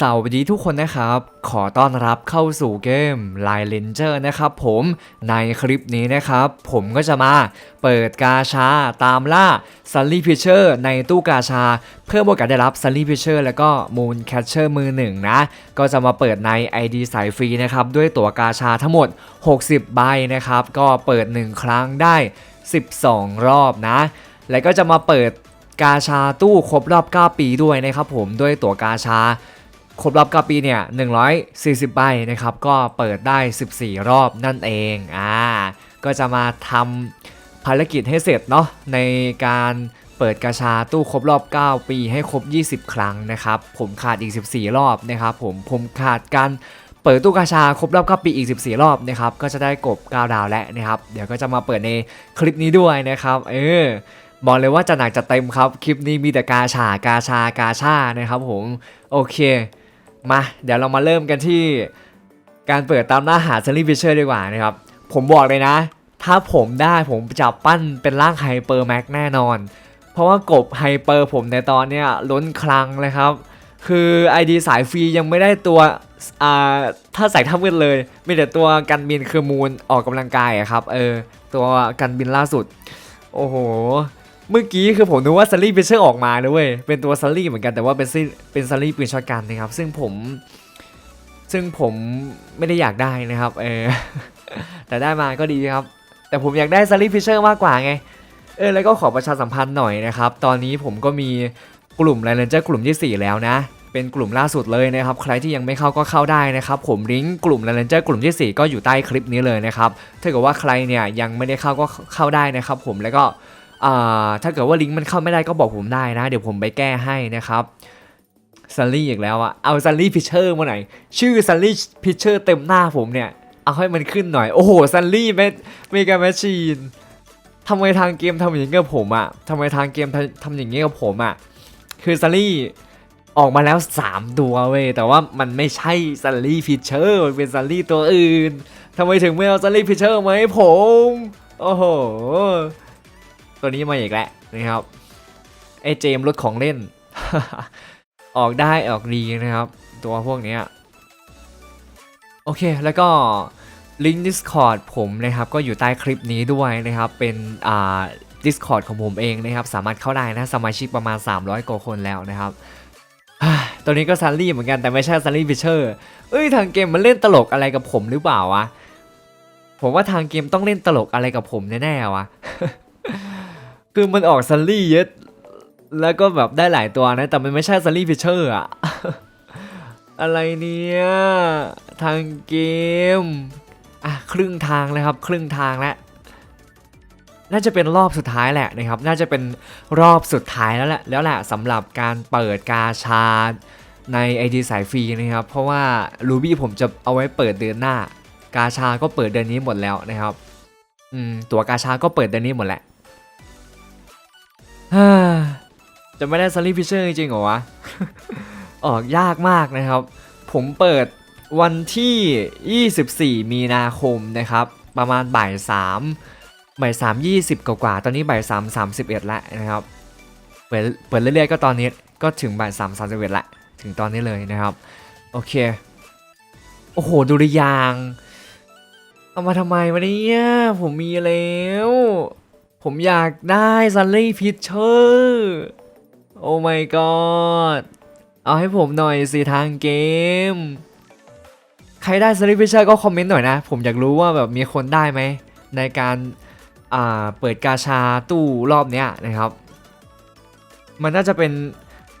สวัสดีทุกคนนะครับ ขอต้อนรับเข้าสู่เกม Line Ranger นะครับผมในคลิปนี้นะครับ ผมก็จะมาเปิดกาชาตามล่า Sunny Pitcher ในตู้กาชา เพื่อโอกาสได้รับ Sunny Pitcher แล้วก็ Moon Catcher มือหนึ่งนะ ก็จะมาเปิดใน ID สายฟรีนะครับ ด้วยตั๋วกาชาทั้งหมด 60 ใบนะครับ ก็เปิด 1 ครั้งได้ 12 รอบนะ แล้วก็จะมาเปิดกาชาตู้ครบรอบ 9 ปีด้วยนะครับผมด้วยตั๋วกาชา ครบรอบ9ปีเนี่ย 140 ใบนะครับ ก็เปิดได้ 14 รอบนั่นเอง อ่า ก็จะมาทำภารกิจให้เสร็จเนาะในการเปิดกาชาตู้ครบรอบ 9 ปีให้ครบ 20 ครั้งนะครับ ผมขาดอีก 14 รอบนะครับผม ผมขาดการเปิดตู้กาชาครบรอบ9ปีอีก 14 รอบนะครับ ก็จะได้กบ 9 ดาวแล้วนะครับ เดี๋ยวก็จะมาเปิดในคลิปนี้ด้วยนะครับ เออบอกเลยว่าจะหนักจะเต็มครับ คลิปนี้มีแต่กาชากาชากาชานะครับผม โอเค มา เดี๋ยวเรามาเริ่มกันที่การเปิดตามหน้าหาซันนี่ฟิชเชอร์ดีกว่านะครับ ผมบอกเลยนะ ถ้าผมได้ผมจะปั้นเป็นร่างไฮเปอร์แม็กแน่นอน เพราะว่ากบไฮเปอร์ผมในตอนเนี้ยล้นคลังเลยครับ คือ ID สายฟรียังไม่ได้ตัวอ่าถ้าใส่ทับมืดเลย มีแต่ตัวกันบินคือมูลออกกำลังกายครับ เออ ตัวกันบินล่าสุด โอ้โห เมื่อกี้คือผมนึกว่าซัลลี่เบเชอร์ออกมานะเว้ย เป็นตัวซัลลี่เหมือนกันแต่ว่าเป็นซิเป็นซัลลี่ปืนช็อตกันนะครับ ซึ่งผม ซึ่งผมไม่ได้อยากได้นะครับ เออ แต่ได้มาก็ดีครับ แต่ผมอยากได้ซัลลี่ฟิชเชอร์มากกว่าไง เออ แล้วก็ขอประชาสัมพันธ์หน่อยนะครับ ตอนนี้ผมก็มีกลุ่มไลเลนเจอร์กลุ่มที่ 4 แล้วนะ เป็นกลุ่มล่าสุดเลยนะครับ ใครที่ยังไม่เข้าก็เข้าได้นะครับ ผมลิงก์กลุ่มไลเลนเจอร์กลุ่มที่ 4 ก็อยู่ใต้คลิปนี้เลยนะครับ ถ้าเกิดว่าใครเนี่ยยังไม่ได้เข้าก็เข้าได้นะครับ ผมแล้วก็ ถ้าเกิดว่าลิงก์มันเข้าไม่ได้ก็บอกผมได้นะ เดี๋ยวผมไปแก้ให้นะครับซันลี่อีกแล้วอะเอาซันลี่พิชเชอร์มาหน่อยชื่อซันลี่พิชเชอร์เต็มหน้าผมเนี่ย เอาให้มันขึ้นหน่อย โอ้โหซันลี่เมเมกาแมชชีนทำไมทางเกมทำอย่างนี้กับผมอะทำไมทางเกมทำอย่างนี้กับผมอะคือซันลี่ออกมาแล้ว 3 ตัวเว้ยแต่ว่ามันไม่ใช่ซันลี่พิชเชอร์มันเป็นซันลี่ตัวอื่นทำไมถึงไม่เอาซันลี่พิชเชอร์มาให้ผม โอ้โห ตัวนี้มาอีกแล้วนะครับไอเจมรถของเล่น ออกได้ออกดีนะครับ ตัวพวกนี้โอเคแล้วก็ลิงก์ Discord ผมนะครับก็อยู่ใต้คลิปนี้ด้วยนะครับ เป็นอ่า Discord ของผมเองนะครับ สามารถเข้าได้นะสมาชิกประมาณ 300 กว่าคนแล้วนะครับตัวนี้ก็ซันลี่เหมือนกันแต่ไม่ใช่ซันลี่ฟิเชอร์เอ้ยทางเกมมันเล่นตลกอะไรกับผมหรือเปล่าวะผมว่าทางเกมต้องเล่นตลกอะไรกับผมแน่ๆวะ คือมันออกซันลี่เยอะ แล้วก็แบบได้หลายตัวนะ แต่มันไม่ใช่ซันลี่ฟิชเชอร์อะอะไรเนี่ย ทางเกม อะ ครึ่งทางเลยครับ ครึ่งทางแล้วน่าจะเป็นรอบสุดท้ายแหละนะครับ น่าจะเป็นรอบสุดท้ายแล้วแหละ แล้วแหละสำหรับการเปิดกาชาใน ID สายฟรีนะครับ เพราะว่า Ruby ผมจะเอาไว้เปิดเดือนหน้า กาชาก็เปิดเดือนนี้หมดแล้วนะครับ อืม ตัวกาชาก็เปิดเดือนนี้หมดแหละ จะไม่ได้ซัลลี่ฟิชเชอร์จริงเหรอวะ ออกยากมากนะครับ ผมเปิดวันที่ 24 มีนาคมนะครับ ประมาณบ่าย3บ่าย3 20 กว่าๆตอนนี้บ่าย3 31 แล้วนะครับ เปิดเปิดเรื่อยๆก็ตอนนี้ก็ถึงบ่าย3 31ละถึงตอนนี้เลยนะครับ โอเค โอ้โห ดุริยางเอามาทำไมวะเนี่ยผมมีแล้ว ผมอยากได้ซันลี่พิชเชอร์โอ้ my god เอาให้ผมหน่อยสิทางเกม ใครได้ซันลี่พิชเชอร์ก็คอมเมนต์หน่อยนะ ผมอยากรู้ว่าแบบมีคนได้ไหม ในการอ่าเปิดกาชาตู้รอบเนี้ยนะครับ มันน่าจะเป็น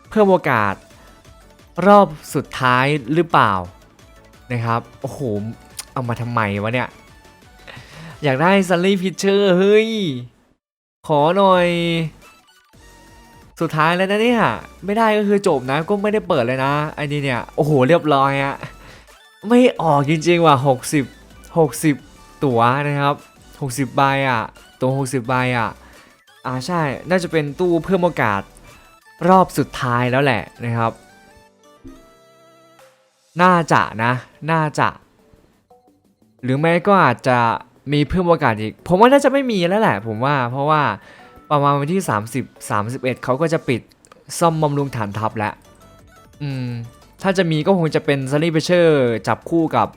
เพิ่มโอกาสรอบสุดท้ายหรือเปล่านะครับ โอ้โห เอามาทำไมวะเนี่ย อยากได้ซันลี่พิชเชอร์เฮ้ย ขอหน่อย สุดท้ายแล้วนะเนี่ยไม่ได้ก็คือจบนะก็ไม่ได้เปิดเลยนะไอ้นี่เนี่ยโอ้โหเรียบร้อยอะไม่ออกจริงๆว่ะ60 60 ตั๋วนะครับ 60ใบอะตัว 60ใบอะอ่าใช่น่าจะเป็นตู้เพิ่มโอกาสรอบสุดท้ายแล้วแหละนะครับ น่าจะนะ น่าจะ หรือไม่ก็อาจจะ มีเพิ่มโอกาสอีก ผมว่าน่าจะไม่มีแล้วแหละ ผมว่า เพราะว่าประมาณวันที่ 30 31 เขาก็จะปิดซ่อมบำรุงฐานทัพแล้ว อืม ถ้าจะมีก็คงจะเป็นซันนี่เพเชอร์จับคู่กับ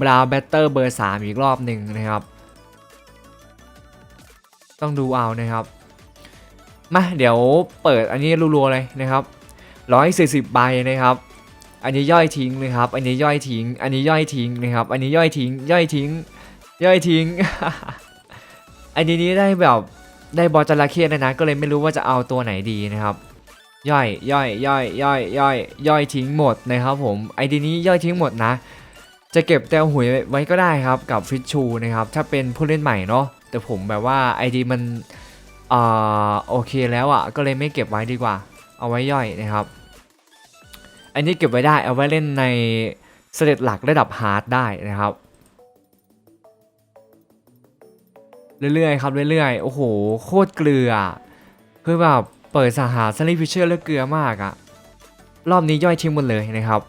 บราแบตเตอร์เบอร์3อีกรอบหนึ่งนะครับ ต้องดูเอานะครับ มาเดี๋ยวเปิดอันนี้รัวๆเลยนะครับ140ใบนะครับ อันนี้ย่อยทิ้งนะครับ อันนี้ย่อยทิ้ง อันนี้ย่อยทิ้งนะครับ อันนี้ย่อยทิ้ง ย่อยทิ้ง ย่อยทิ้ง อันนี้นี้ได้แบบได้บอลจระเข้เลยนะก็เลยไม่รู้ว่าจะเอาตัวไหนดีนะครับ ย่อยย่อยย่อยย่อยย่อยย่อยทิ้งหมดนะครับผมไอดีนี้ย่อยทิ้งหมดนะ จะเก็บแต้วหุยไว้ก็ได้ครับกับฟิชชูนะครับถ้าเป็นผู้เล่นใหม่เนาะแต่ผมแบบว่าไอดีมันอ่าโอเคแล้วอะ่ะก็เลยไม่เก็บไว้ดีกว่า เอาไว้ย่อยนะครับ อันนี้เก็บไว้ได้เอาไว้เล่นในเสด็จหลักระดับฮาร์ดได้นะครับ เรื่อยๆครับเรื่อยๆ โอ้โห โคตรเกลือ คือแบบเปิดสาหาซันนี่ฟิชเชอร์แล้วเกลือมากอะรอบนี้ย่อยทิ้งหมดเลยนะครับ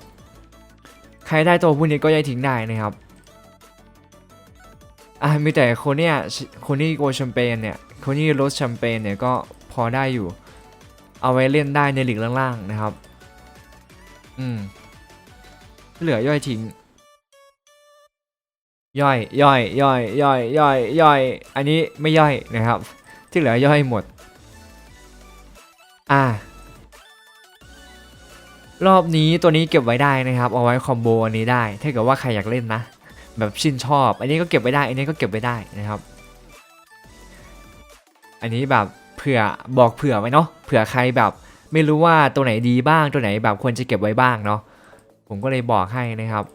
ใครได้ตัวพวกนี้ก็ย่อยทิ้งได้นะครับอะมีแต่โคเนียคนี่โกแชมเปญเนี่ยคนี่รสแชมเปญเนี่ยก็พอได้อยู่ เอาไว้เล่นได้ในหลีกล่างๆนะครับ อืมเหลือย่อยทิ้ง ย่อยย่อยย่อยย่อยย่อยย่อย อันนี้ไม่ย่อยนะครับ ที่เหลือย่อยหมด อ่ารอบนี้ตัวนี้เก็บไว้ได้นะครับ เอาไว้คอมโบอันนี้ได้ ถ้าเกิดว่าใครอยากเล่นนะ แบบชื่นชอบ อันนี้ก็เก็บไว้ได้ อันนี้ก็เก็บไว้ได้นะครับ อันนี้แบบเผื่อบอกเผื่อไว้เนาะ เผื่อใครแบบ ไม่รู้ว่าตัวไหนดีบ้าง ตัวไหนแบบควรจะเก็บไว้บ้างเนาะ ผมก็เลยบอกให้นะครับ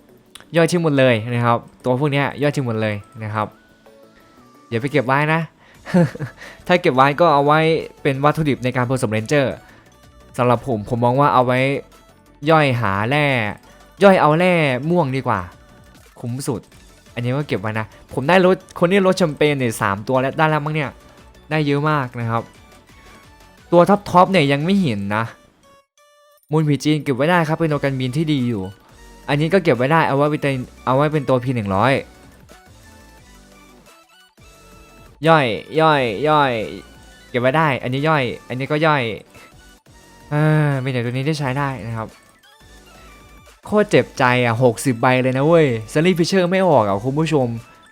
ย่อยทิ้งหมดเลยนะครับ ตัวพวกนี้ย่อยทิ้งหมดเลยนะครับอย่าไปเก็บไว้นะ ถ้าเก็บไว้ก็เอาไว้เป็นวัตถุดิบในการผสมเรนเจอร์สำหรับผมผมมองว่าเอาไว้ย่อยหาแร่ ย่อยเอาแร่ม่วงดีกว่า คุ้มสุด อันนี้ก็เก็บไว้นะ ผมได้รถคนนี้รถแชมเปญเนี่ยสามตัวแล้วได้แล้วมั้งเนี่ย ได้เยอะมากนะครับ ตัวท็อปท็อปเนี่ยยังไม่เห็นนะมูลผีจีนเก็บไว้ได้ครับเป็นตัวกันบินที่ดีอยู่ อันนี้ก็เก็บไว้ได้เอาไว้เป็นเอาไว้เป็นตัว P100 ย่อยย่อยย่อย เก็บไว้ได้ อันนี้ย่อย อันนี้ก็ย่อยเออมีแต่ตัวนี้ที่ใช้ได้นะครับโคตรเจ็บใจอะ60ใบเลยนะเว้ยซันนี่ฟิชเชอร์ไม่ออกอะคุณผู้ชม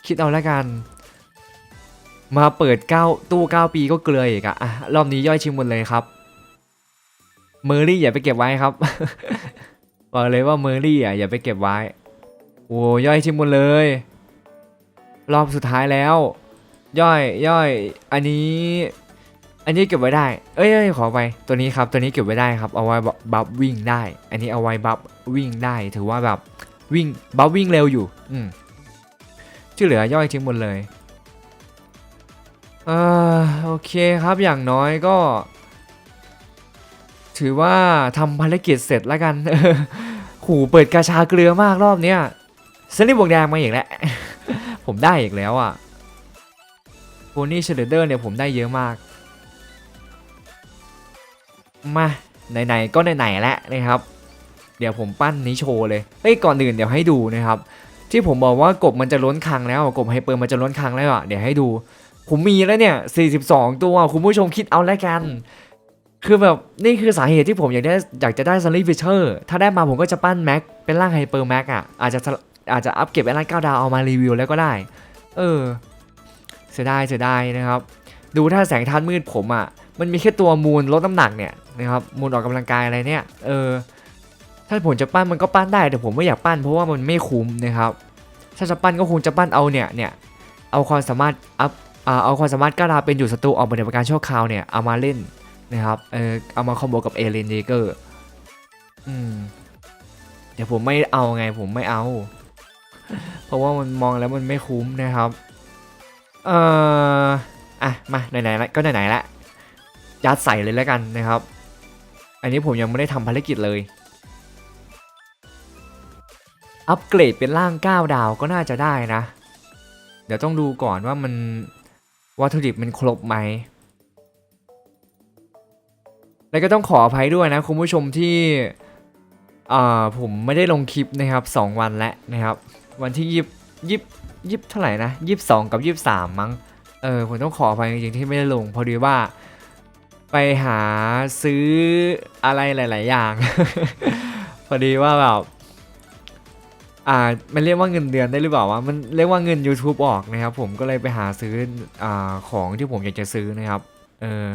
คิดเอาละกัน มาเปิด 9 ตู้ 9 ปีก็เกลืออีกอะอะรอบนี้ย่อยชิมหมดเลยครับเมอรี่อย่าไปเก็บไว้ครับ บอกเลยว่าเมอรี่อะอย่าไปเก็บไว้ โอ้ย่อยทิ้งหมดเลย รอบสุดท้ายแล้ว ย่อยย่อย อันนี้ อันนี้เก็บไว้ได้ เอ้ยเอ้ยขอไปตัวนี้ครับตัวนี้เก็บไว้ได้ครับเอาไว้บัฟบัฟวิ่งได้ อันนี้เอาไว้บัฟวิ่งได้ถือว่าแบบวิ่งบัฟวิ่งเร็วอยู่ อืมที่เหลือย่อยทิ้งหมดเลยเออโอเคครับอย่างน้อยก็ ถือว่าทำภารกิจเสร็จแล้วกันหูเปิดกาชาเกลือมากรอบเนี้ยเซนนี่บวกแดงมาอีกแล้ว ผมได้อีกแล้วอะโพนี่เชลเดอร์เนี่ยผมได้เยอะมาก มาไหนๆก็ไหนๆแล้วนะครับ เดี๋ยวผมปั้นนี้โชว์เลยเอ้ยก่อนอื่นเดี๋ยวให้ดูนะครับ ที่ผมบอกว่ากบมันจะล้นคังแล้วกบไฮเปอร์มันจะล้นคังแล้วอะเดี๋ยวให้ดู ผมมีแล้วเนี่ย 42 ตัวคุณผู้ชมคิดเอาแล้วกัน คือแบบนี่คือสาเหตุที่ผมอยากได้อยากจะได้ซันลี่ฟิชเชอร์ถ้าได้มาผมก็จะปั้นแม็กเป็นร่างไฮเปอร์แม็กอะอาจจะอาจจะอัปเก็บเป็นร่างเก้าดาวเอามารีวิวแล้วก็ได้ เออ เสียดายเสียดายนะครับ ดูถ้าแสงทานมืดผมอะมันมีแค่ตัวมูลลดน้ำหนักเนี่ยนะครับมูลออกกำลังกายอะไรเนี่ยเออถ้าผมจะปั้นมันก็ปั้นได้แต่ผมไม่อยากปั้นเพราะว่ามันไม่คุ้มนะครับ ถ้าจะปั้นก็คงจะปั้นเอาเนี่ยเนี่ยเอาความสามารถอัพอ่าเอาความสามารถก้าวดาวเป็นอยู่ศัตรูออกปฏิบัติการชั่วคราวเนี่ยเอามาเล่น นะครับเออเอามาคอมโบกับเอเลนเดเกอร์อืมเดี๋ยวผมไม่เอาไงผมไม่เอา เพราะว่ามันมองแล้วมันไม่คุ้มนะครับ เอ่ออะมาไหนๆละก็ไหนๆละยัดใส่เลยแล้วกันนะครับ อันนี้ผมยังไม่ได้ทำภารกิจเลย อัปเกรดเป็นร่าง 9 ดาวก็น่าจะได้นะ เดี๋ยวต้องดูก่อนว่ามันวัตถุดิบมันครบไหม แล้วก็ต้องขออภัยด้วยนะคุณผู้ชมที่อ่าผมไม่ได้ลงคลิปนะครับ 2 วันแล้วนะครับ วันที่ยิบยิบยิบเท่าไหร่นะยิบสองกับยิบสามมั้งเออผมต้องขออภัยจริงๆที่ไม่ได้ลงพอดีว่าไปหาซื้ออะไรหลาย ๆ อย่าง พอดีว่าแบบอ่ามันเรียกว่าเงินเดือนได้หรือเปล่าวะมันเรียกว่าเงิน YouTube ออกนะครับ ผมก็เลยไปหาซื้ออ่าของที่ผมอยากจะซื้อนะครับเออ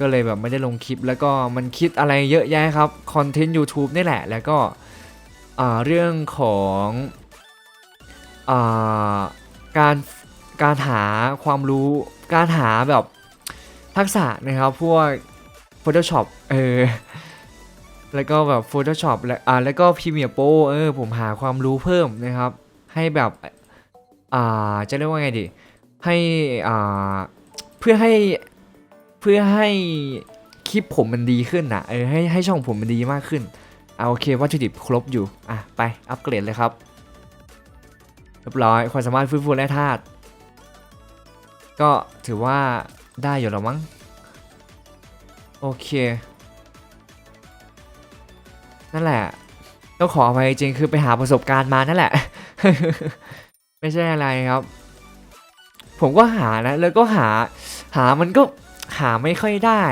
ก็เลยแบบไม่ได้ลงคลิปแล้วก็มันคิดอะไรเยอะแยะครับคอนเทนต์ YouTube นี่แหละ แล้วก็เรื่องของอการการหาความรู้การหาแบบทักษะนะครับ พวก Photoshop เออแล้วก็แบบ Photoshop และอ่าแล้วก็ Premiere Pro เออผมหาความรู้เพิ่มนะครับ ให้แบบอ่าจะเรียกว่าไงดี ให้อ่าเพื่อให้ พื่อให้คลิปผมมันดีขึ้นนะเออให้ให้ช่องผมมันดีมากขึ้นเอาโอเควัตถุดิบครบอยู่อะไปอัปเกรดเลยครับเรียบร้อยความสามารถฟื้นฟูและธาตุก็ถือว่าได้อยู่แล้วมั้งโอเค นั่นแหละต้องขออภัยจริงคือไปหาประสบการณ์มานั่นแหละ ไม่ใช่อะไรครับ ผมก็หานะ แล้วก็หาหามันก็ หาไม่ค่อยได้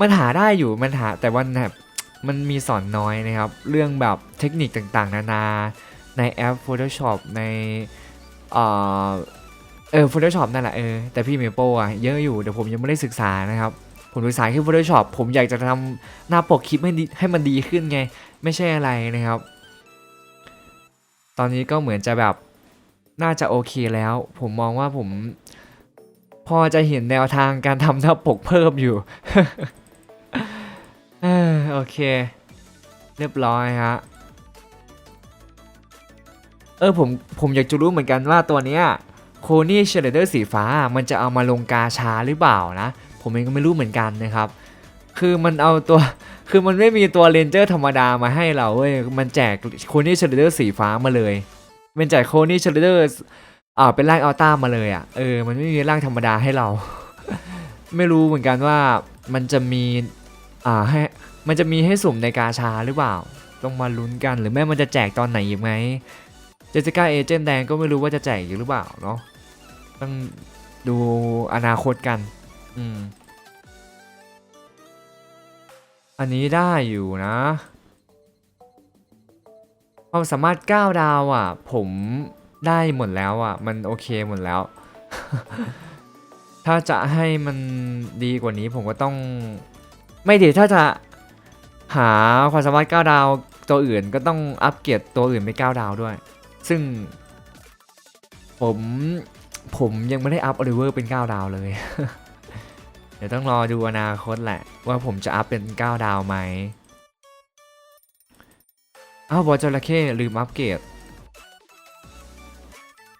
มันหาได้อยู่มันหาแต่วันแบบมันมีสอนน้อยนะครับ เรื่องแบบเทคนิคต่างๆ นานาในแอป Photoshop ในเอ่อเออ Photoshop นั่นแหละเออแต่พี่เมโปอะเยอะอยู่แต่ผมยังไม่ได้ศึกษานะครับ ผมศึกษาแค่ Photoshop ผมอยากจะทำหน้าปกคลิปให้ดีให้มันดีขึ้นไง ไม่ใช่อะไรนะครับ ตอนนี้ก็เหมือนจะแบบน่าจะโอเคแล้ว ผมมองว่าผม พอจะเห็นแนวทางการทำหน้าปกเพิ่มอยู่เออโอเค เรียบร้อยฮะเออผมผมอยากจะรู้เหมือนกันว่าตัวเนี้ยโคนี่เชลเดอร์สีฟ้ามันจะเอามาลงกาชาหรือเปล่านะ ผมเองก็ไม่รู้เหมือนกันนะครับ คือมันเอาตัวคือมันไม่มีตัวเรนเจอร์ธรรมดามาให้เราเว้ยมันแจกโคนี่เชลเดอร์สีฟ้ามาเลย มันแจกโคนี่เชลเดอร์ อ่าเป็นร่างอัลต้ามาเลยอะเออมันไม่มีร่างธรรมดาให้เรา ไม่รู้เหมือนกันว่ามันจะมีอ่าให้มันจะมีให้สุ่มในกาชาหรือเปล่า ต้องมาลุ้นกันหรือแม่มันจะแจกตอนไหนอีกไหมเจสสิก้าเอเจนต์แดงก็ไม่รู้ว่าจะแจกอยู่หรือเปล่าเนาะต้องดูอนาคตกัน อืม อันนี้ได้อยู่นะความสามารถ 9 ดาวอะ ผม ได้หมดแล้วอะ มันโอเคหมดแล้ว ถ้าจะให้มันดีกว่านี้ผมก็ต้อง ไม่ดีถ้าจะหาความสามารถ9ดาวตัวอื่นก็ต้องอัปเกรดตัวอื่นไป9ดาวด้วย ซึ่ง ผมผมยังไม่ได้อัพออลิเวอร์เป็น 9 ดาวเลย เดี๋ยวต้องรอดูอนาคตแหละ ว่าผมจะอัพเป็น 9 ดาวไหมอ้าวบอจระเข้ลืมอัปเกรด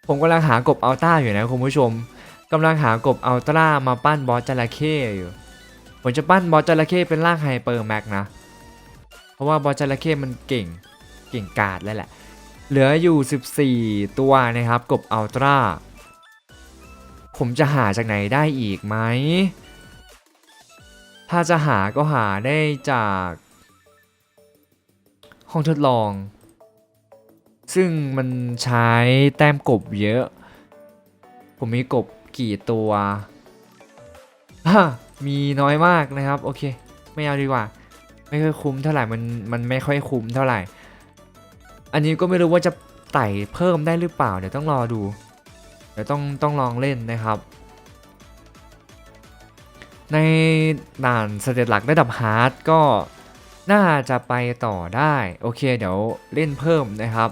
ผมกำลังหากบอัลต้าอยู่นะคุณผู้ชมกำลังหากบอัลต้ามาปั้นบอสจระเข้อยู่ผมจะปั้นบอสจระเข้เป็นร่างไฮเปอร์แม็กนะ เพราะว่าบอสจระเข้มันเก่งเก่งกาดเลยแหละ เหลืออยู่ 14 ตัวนะครับกบอัลตร้าผมจะหาจากไหนได้อีกไหม ถ้าจะหาก็หาได้จาก ห้องทดลอง ซึ่งมันใช้แต้มกบเยอะ ผมมีกบกี่ตัวมีน้อยมากนะครับ โอเค ไม่เอาดีกว่า ไม่ค่อยคุ้มเท่าไหร่มันมันไม่ค่อยคุ้มเท่าไหร่ อันนี้ก็ไม่รู้ว่าจะไต่เพิ่มได้หรือเปล่า เดี๋ยวต้องรอดู เดี๋ยวต้องต้องลองเล่นนะครับ ในด่านสเตตหลักระดับฮาร์ดก็น่าจะไปต่อได้ โอเค เดี๋ยวเล่นเพิ่มนะครับ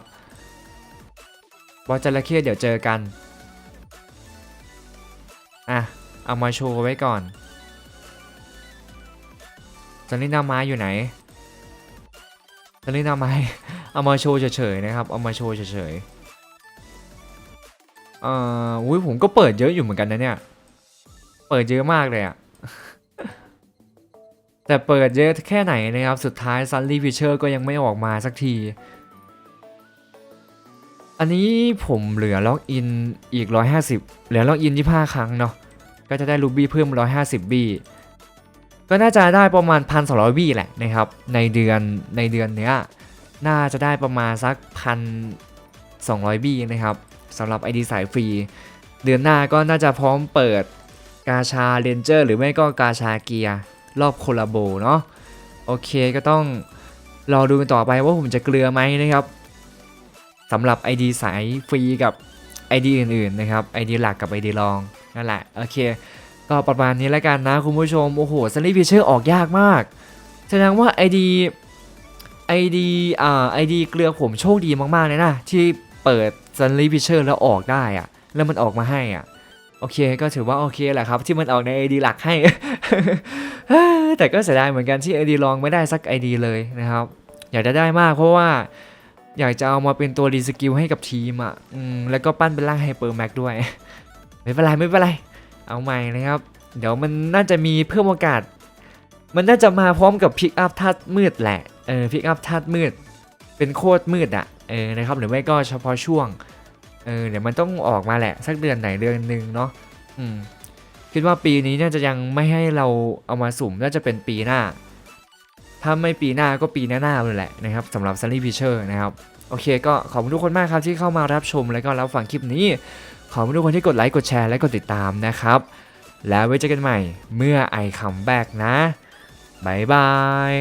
บอสจระเข้เดี๋ยวเจอกัน อะ เอามาโชว์ไว้ก่อนจลินาไม้อยู่ไหนจลินาไม้เอามาโชว์เฉยๆนะครับ เอามาโชว์เฉยๆเอ่ออุ้ยผมก็เปิดเยอะอยู่เหมือนกันนะเนี่ย เปิดเยอะมากเลยอะแต่เปิดเยอะแค่ไหนนะครับ สุดท้ายซันลี่ฟิชเชอร์ก็ยังไม่ออกมาสักที อันนี้ผมเหลือล็อกอินอีก 150 เหลือล็อกอิน25 ครั้งเนาะ ก็จะได้รูบี้เพิ่ม 150 บี้ ก็น่าจะได้ประมาณ 1,200 บี้แหละนะครับ ในเดือนในเดือนเนี้ยน่าจะได้ประมาณสัก 1,200 บี้นะครับสำหรับ ID สายฟรี เดือนหน้าก็น่าจะพร้อมเปิดกาชาเรนเจอร์หรือไม่ก็กาชาเกียร์รอบโคลาโบเนาะ โอเคก็ต้องรอดูกันต่อไปว่าผมจะเกลือไหมนะครับ สำหรับ ID สายฟรีกับ ID อื่นๆนะครับ ID หลักกับ ID รองนั่นแหละโอเค ก็ประมาณนี้แล้วกันนะคุณผู้ชม โอ้โหซันนี่พิเชอร์ออกยากมาก แสดงว่า ID ID อ่า ID เกลือผมโชคดีมากๆเลยนะ ที่เปิดซันนี่พิเชอร์แล้วออกได้อะแล้วมันออกมาให้อะโอเคก็ถือว่าโอเคแหละครับ ที่มันออกใน ID หลักให้ แต่ก็เสียดายเหมือนกันที่ ID รองไม่ได้สัก ID เลยนะครับ อยากจะได้มากเพราะว่า อยากจะเอามาเป็นตัวรีสกิลให้กับทีมอะอแล้วก็ปั้นเป็นร่างไฮเปอร์แม็กด้วย ไม่เป็นไรไม่เป็นไร เอาใหม่นะครับ เดี๋ยวมันน่าจะมีเพิ่มโอกาส มันน่าจะมาพร้อมกับพิกอัพธาตุมืดแหละ เออพิกอัพธาตุมืด เป็นโคตรมืดอะ เออนะครับหรือไม่ก็เฉพาะช่วง เออเดี๋ยวมันต้องออกมาแหละ สักเดือนไหนเดือนหนึ่งเนาะ อืมคิดว่าปีนี้น่าจะยังไม่ให้เราเอามาสุ่มน่าจะเป็นปีหน้า ถ้าไม่ปีหน้าก็ปีหน้าๆเลยแหละนะครับสำหรับ Sunny Picture นะครับ โอเคก็ขอบคุณทุกคนมากครับที่เข้ามารับชมและก็รับฟังคลิปนี้ ขอบคุณทุกคนที่กดไลค์กดแชร์และกดติดตามนะครับ แล้วไว้เจอกันใหม่เมื่อไอคัมแบกนะบายบาย